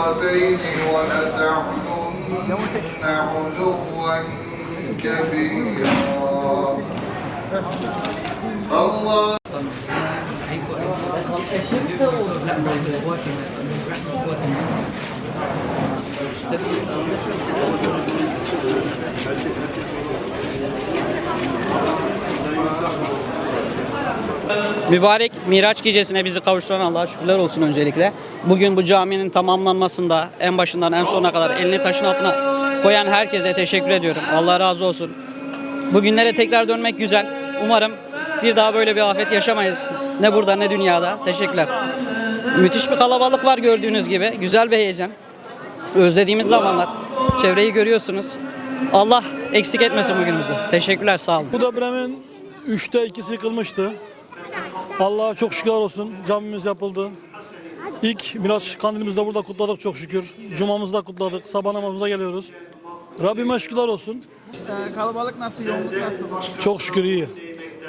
مرتين ولتعلن علوا كبيرا. الله. Mübarek Miraç gecesine bizi kavuşturan Allah'a şükürler olsun öncelikle. Bugün bu caminin tamamlanmasında en başından en sonuna kadar elini taşın altına koyan herkese teşekkür ediyorum. Allah razı olsun. Bugünlere tekrar dönmek güzel. Umarım bir daha böyle bir afet yaşamayız. Ne burada ne dünyada. Teşekkürler. Müthiş bir kalabalık var gördüğünüz gibi. Güzel bir heyecan. Özlediğimiz zamanlar. Çevreyi görüyorsunuz. Allah eksik etmesin bugünümüzü. Teşekkürler sağ olun. Bu depremin 3'te 2'si yıkılmıştı. Allah'a çok şükür olsun. Camimiz yapıldı. İlk Miraç kandilimizi de burada kutladık çok şükür. Cumamızı da kutladık. Sabah namazımıza geliyoruz. Rabbime şükürler olsun. Ee, kalabalık nasıl, yoğunluk nasıl? Çok şükür iyi.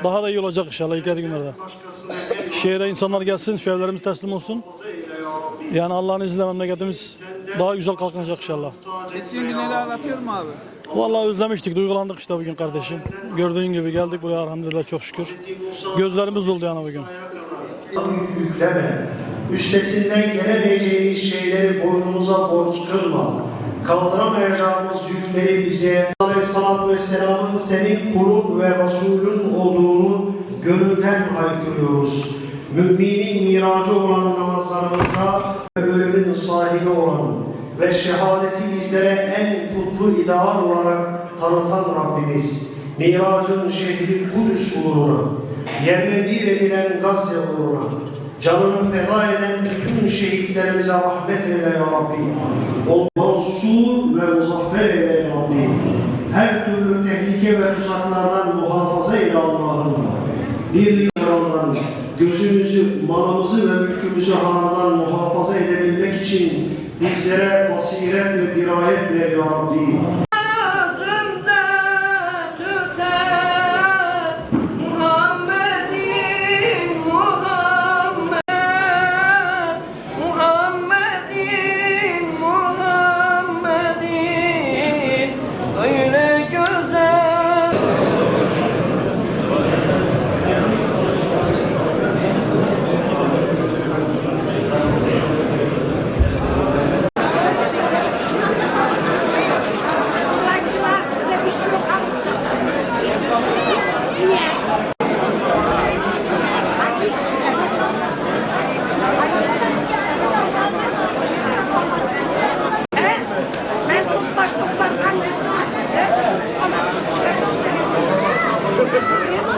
Daha da iyi olacak inşallah ileri günlerde. Şehre insanlar gelsin, şu evlerimiz teslim olsun. Yani Allah'ın izniyle memleketimiz daha güzel kalkınacak inşallah. Eski günleri aratıyor mu abi? Vallahi özlemiştik, duygulandık işte bugün kardeşim. Gördüğün gibi geldik buraya elhamdülillah çok şükür. Gözlerimiz doldu yani bugün. yük yükleme. Üstesinden gelemeyeceğimiz şeyleri boynumuza borç kılma. Kaldıramayacağımız yükleri bize Aleyhisselatü Vesselam'ın senin kulun ve Resulün olduğunu gönülden haykırıyoruz. Müminin miracı olan namazlarımızda ölümün sahibi olan ve şehadeti bizlere en kutlu ideal olarak tanıtan Rabbimiz, miracın şehri Kudüs uğruna, yerle bir edilen Gazze uğruna, canını feda eden bütün şehitlerimize rahmet eyle ya Rabbi. Onları usul ve muzaffer eyle ya Rabbi. Her türlü tehlike ve tuzaklardan muhafaza eyle Allah'ım. Birliği haramdan, gözümüzü, malımızı ve mülkümüzü haramdan muhafaza edebilmek için bizlere basiret ve dirayet ver ya Rabbi. Спасибо.